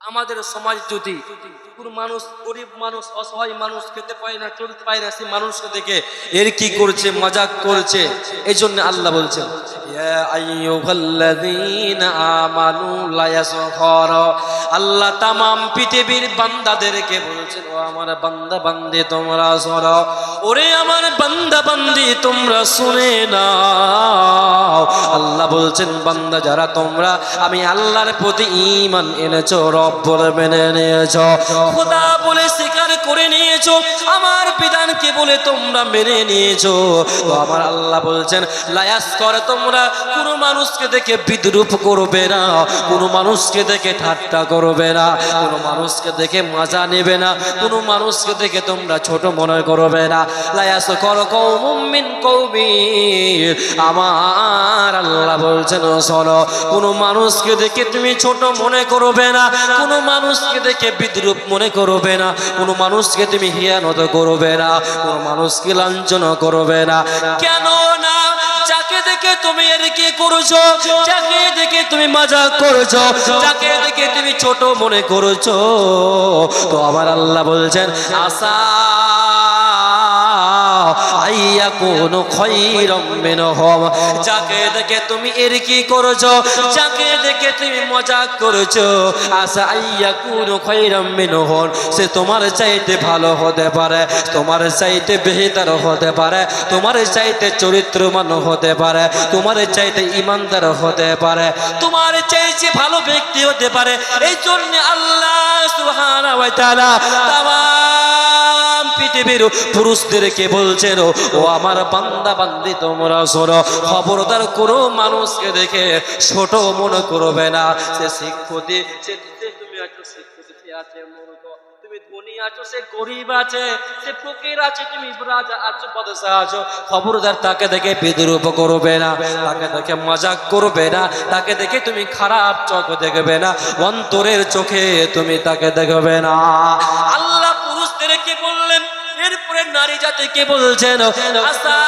আমাদের সমাজ যদি কোনো মানুষ, গরিব মানুষ, অসহায় মানুষ খেতে পায় না, চলতে পায় না, সেই মানুষকে দেখে এর কি করছে, মজাক করছে এই জন্য আল্লাহ বলছেন আল্লাহ তামাম পৃথিবীর বান্দাদেরকে বলছেন, ও আমার বান্দা বান্দি, তোমরা সরো ওরে আমার বান্দা বান্দি, তোমরা শুনে নাও। আল্লাহ বলছেন, বান্দা যারা তোমরা, আমি আল্লাহর প্রতি ঈমান এনেছ, রব বলে মেনে নিয়েছো। খোদা বলে স্বীকার করে নিয়েছো আমার বিধানকে বলে তোমরা মেনে নিয়েছো। তো আমার আল্লাহ বলছেন লায়াস কর তোমরা কোনো মানুষকে দেখে বিদ্রুপ করবে না কোনো মানুষকে দেখে ঠাট্টা করবে না কোনো মানুষকে দেখে মজা নেবে না কোনো মানুষকে দেখে তোমরা ছোট মনে করবে না। লায়াস কর কৌমিন কৌমি আমার আল্লাহ বলছেন শোনো কোনো মানুষকে দেখে তুমি ছোট মনে করবে না কোনো মানুষকে দেখে বিদ্রুপ মনে করবে না। কোনো মানুষকে তুমি হিয়ানত করবে না। কোনো মানুষকে লাঞ্ছনা করবে না। কেন না? যাকে দেখে তুমি এর কি করছ? যাকে দেখে তুমি মজা করছ? যাকে দেখে তুমি ছোট মনে করছ? তো আমার আল্লাহ বলছেন আশা আইয়া কোন খৈরম মিনহম। যাকে দেখে তুমি এর কি করছ, যাকে দেখে তুমি মজা করছ আশা আইয়া কোন খৈরম মিনহন সে তোমার চাইতে ভালো হতে পারে, তোমার চাইতে বেহতর হতে পারে, তোমার চাইতে চরিত্রমান হতে পারে, তোমার চাইতে ইমানদার হতে পারে, তোমার চাইতে ভালো ব্যক্তি হতে পারে। এই জন্য আল্লাহ সুবহানাহু ওয়া তাআলা পৃথিবীর পুরুষদেরকে বলছেন, ও আমার বান্দা বান্দি, তোমরা শোনো খবরদার কোনো মানুষকে দেখে ছোট মনে করবে না। সে শিক্ষতি তাকে দেখে বিদ্রুপ করবে না, তাকে দেখে মজাক করবে না, তাকে দেখে তুমি খারাপ চোখ দেখবে না। অন্তরের চোখে তুমি তাকে দেখবে না। জাতিকে বলছেন আসা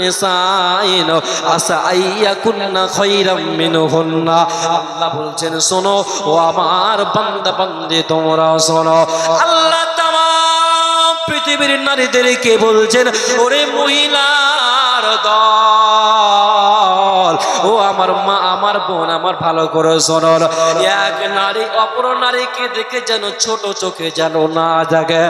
নিসাইন। আসা আইয়াকুন্না খায়রাম মিনহুন্না। আল্লাহ বলছেন, শোনো আমার বান্দা বান্দি, তোমরা শোনো। পৃথিবীর নারীদেরকে বলছেন, ওরে মহিলার দল ও আমার মা, আমার বোন, আমার ভালো করে শোনন এক নারী অপর নারীকে দেখে যেন ছোট চোখে যেন না জাগে।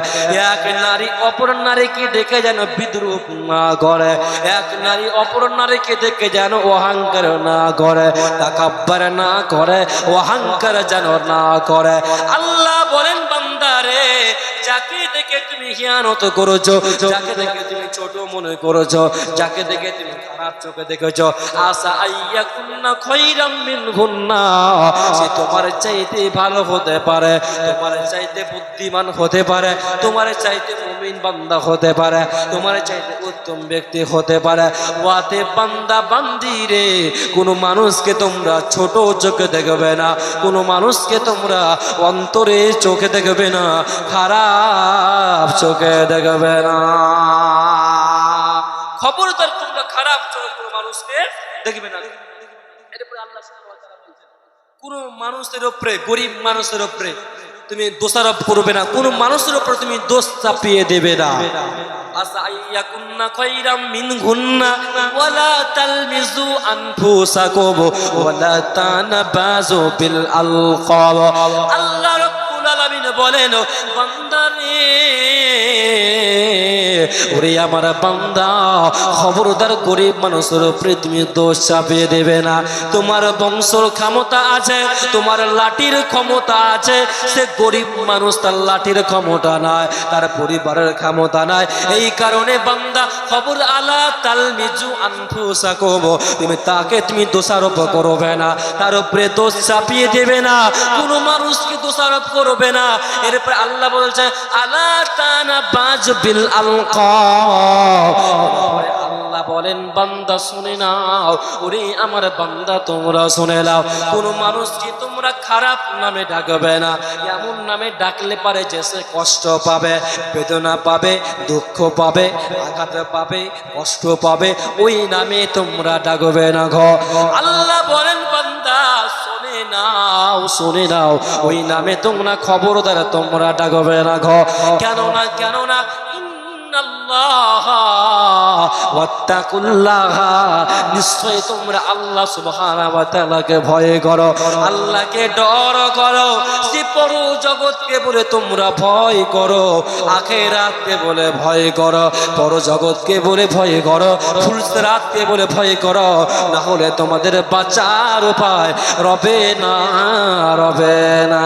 এক নারী অপর নারীকে দেখে যেন বিদ্রুপ না করে এক নারী অপর নারীকে দেখে যেন অহংকার না করে তাকাব্বার না করে, অহংকার যেন না করে। আল্লাহ যাকে দেখে তুমি হিয়ানত করেছ, যাকে দেখে তুমি ছোট মনে করেছ, যাকে দেখে তুমি খারাপ চোখে দেখেছ, আশা আইয়া কুন্না খৈরাম মিন গুন্না সে তোমার চাইতে ভালো হতে পারে, তোমার চাইতে বুদ্ধিমান হতে পারে, তোমার চাইতে মুমিন বান্দা হতে পারে, তোমার চাইতে উত্তম ব্যক্তি হতে পারে। ওয়াতে বান্দা বান্দি রে, কোনো মানুষকে তোমরা ছোট চোখে দেখবে না, কোনো মানুষকে তোমরা অন্তরে চোখে দেখবে না, খারাপ চোখে দেখবে না। খবরদার তোমরা খারাপ চোখে কোনো মানুষকে দেখবে না। কোনো মানুষের উপরে গরিব মানুষের উপরে তুমি দোষারোপ করবে না কোনো মানুষের উপরে তুমি দোষ চাপিয়ে দেবে না। আসা আইয়াকুন্না খায়রাম মিনহুন্না ওয়ালা তালমিজু আনফুসাকুম ওয়ালা তানাবাজু বিল আলকাব। আল্লাহ রাব্বুল বলেন বান্দারে ওরে আমার বান্দা, খবরদার গরিব মানুষের উপরে তুমি দোষ চাপিয়ে দেবে না। তোমার বংশর ক্ষমতা আছে, তোমার লাঠির ক্ষমতা আছে, সে গরিব মানুষ তার লাঠির ক্ষমতা নাই, তার পরিবারের ক্ষমতা নাই। এই কারণে বান্দা, খবর আলা তাল মিজু আনফুসাকুম, তুমি তাকে তুমি দোষারোপ করবে না, তার উপরে দোষ চাপিয়ে দেবে না। কোনো মানুষকে দোষারোপ করবে না। এরপরে আল্লাহ বলছে আলা তানা বাজ বিল আলকাব আল্লাহ বলেন, বান্দা শুনে নাও, ওরে আমার বান্দা, তোমরা শুনে নাও। কোন মানুষকে তোমরা খারাপ নামে ডাকবে না। এমন নামে ডাকলে পারে যে সে কষ্ট পাবে, বেদনা পাবে, দুঃখ পাবে, আঘাত পাবে, কষ্ট পাবে। ওই নামে তোমরা ডাকবে না ঘ আল্লাহ বলেন, বান্দা নাও শুনে নাও। ওই নামে তোমরা খবরদার তোমরা ডাকবে না ঘ। কেন না নিশ্চয় তোমরা আল্লাহ তাআলাকে ভয় করো। আল্লাহকে ডর করো। পরো জগৎকে বলে তোমরা ভয় করো। আখেরাতকে বলে ভয় করো। পর জগৎকে বলে ভয় করো। ফুলসরাতকে বলে ভয় করো। না হলে তোমাদের বাঁচার উপায় রবে না রবে না।